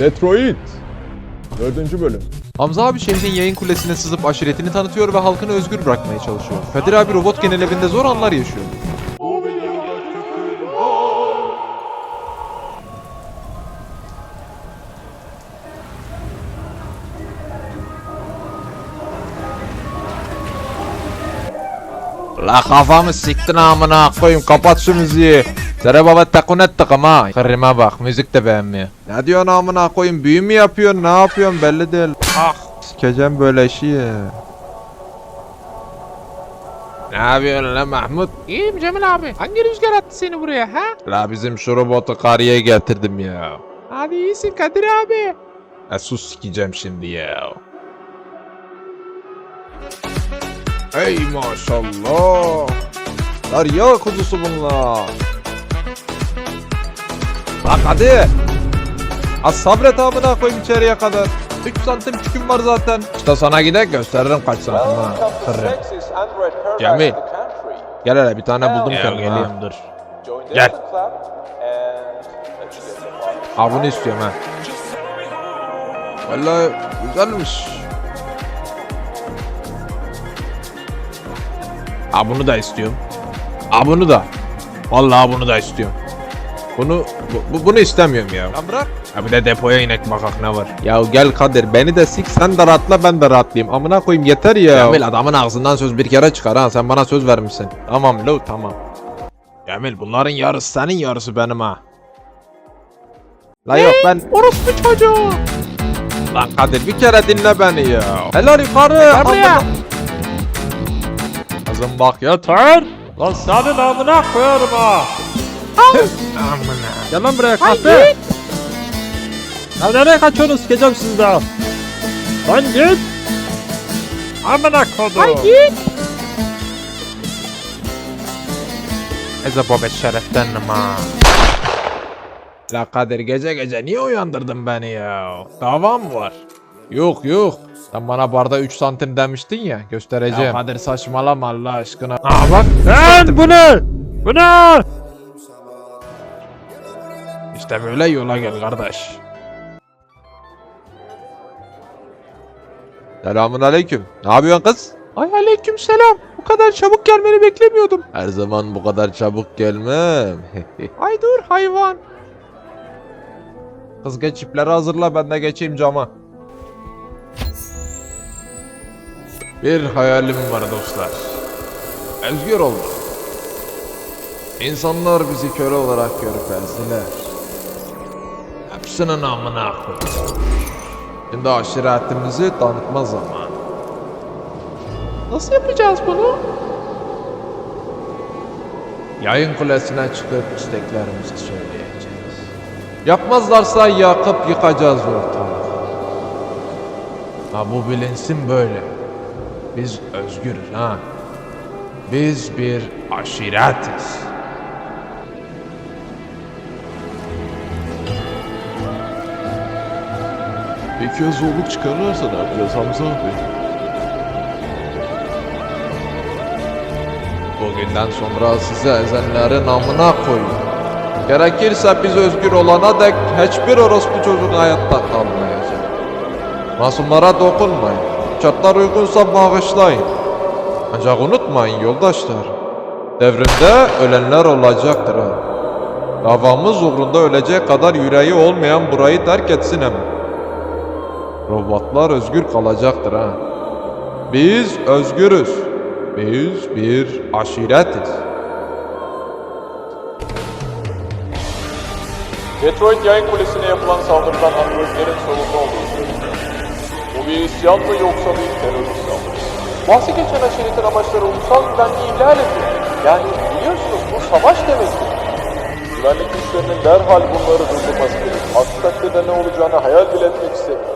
Detroit. Dördüncü bölüm. Hamza abi şehrin yayın kulesine sızıp aşiretini tanıtıyor ve halkını özgür bırakmaya çalışıyor. Kadir abi robot genel evinde zor anlar yaşıyor. La kafamı siktin amına koyayım kapat şu müziği. Sere baba takunet takım ha. Kırıma bak müzik de beğenmiyor. Ne diyorsun amına koyayım büyü mü yapıyorsun ne yapıyorsun belli değil. Ah sikeceğim böyle işi ya. Ne yapıyorsun lan Mahmut? İyiyim Cemil abi. Hangi rüzgar attı seni buraya ha? La bizim şu robotu karıya getirdim ya. Hadi iyisin Kadir abi. E sus sikeceğim şimdi ya. Ey maşallah. Derya kuzusu bunlar. Bak hadi. Az sabret amına koyayım içeriye kadar. 3 santim çüküm var zaten. İşte sana gidek gösteririm kaç santim ha. Kırırım. Cemil. Gel hele bir tane buldum kendime. ha. dur. Gel. Ha bunu istiyorum ha. Vallahi güzelmiş. Ha bunu da istiyorum. Ha bunu da. Vallahi bunu da istiyorum. Bunu bu, bu- bunu istemiyorum ya. Lan bırak. Ha bir de depoya inek bakak ne var. Ya gel Kadir beni de sik sen de rahatla ben de rahatlayayım. Amına koyayım yeter ya. Cemil adamın ağzından söz bir kere çıkar ha sen bana söz vermişsin. Tamam lo tamam. Cemil bunların yarısı senin yarısı benim ha. La yok ben... Orospu çocuğu. Lan Kadir bir kere dinle beni ya. Helal yukarı. Buraya. Kızım bak yeter. Lan senin amına koyarım ha. Amına. Gel lan buraya kahpe. Ya nereye kaçıyorsunuz? Sikeceğim sizi daha. Lan git. Amına kodum. Ay git. Eze baba şereftendim ha. La Kadir gece gece niye uyandırdın beni ya? Dava mı var? Yok yok. Sen bana barda 3 santim demiştin ya göstereceğim. Ya Kadir saçmalama Allah aşkına. Aa bak. Lan bu ne? Bu ne? İşte böyle yola gel kardeş. Selamun aleyküm. Ne yapıyorsun kız? Ay aleyküm selam. Bu kadar çabuk gelmeni beklemiyordum. Her zaman bu kadar çabuk gelmem. Ay dur hayvan. kız geç ipleri hazırla ben de geçeyim cama. Bir hayalim var dostlar. Özgür olmak. İnsanlar bizi köle olarak görüp ezdiler. Hepsinin amına koyayım. Şimdi aşiretimizi tanıtma zamanı. Nasıl yapacağız bunu? Yayın kulesine çıkıp isteklerimizi söyleyeceğiz. Yapmazlarsa yakıp yıkacağız ortalığı. Ha bu bilinsin böyle. Biz özgürüz ha. Biz bir aşiretiz. Peki ya zorluk çıkarırsa ne yapacağız Hamza abi? Bugünden sonra size ezenlerin amına koyun. Gerekirse biz özgür olana dek hiçbir orospu çocuk hayatta kalmayacak. Masumlara dokunmayın. Çatlar uygunsa bağışlayın. Ancak unutmayın yoldaşlar. Devrimde ölenler olacaktır. Davamız uğrunda ölecek kadar yüreği olmayan burayı terk etsin hemen. Robotlar özgür kalacaktır ha. Biz özgürüz. Biz bir aşiretiz. Detroit yayın kulesine yapılan saldırıdan androidlerin sorumlu olduğu söyleniyor. Bu bir isyan mı yoksa bir terörist saldırısı? Bahsi geçen aşiretin amaçları ulusal güvenliği ihlal ediyor. Yani biliyorsunuz bu savaş demektir. Güvenlik güçlerinin derhal bunları durdurması gerek. Aksi takdirde ne olacağını hayal bile etmek istemiyorum.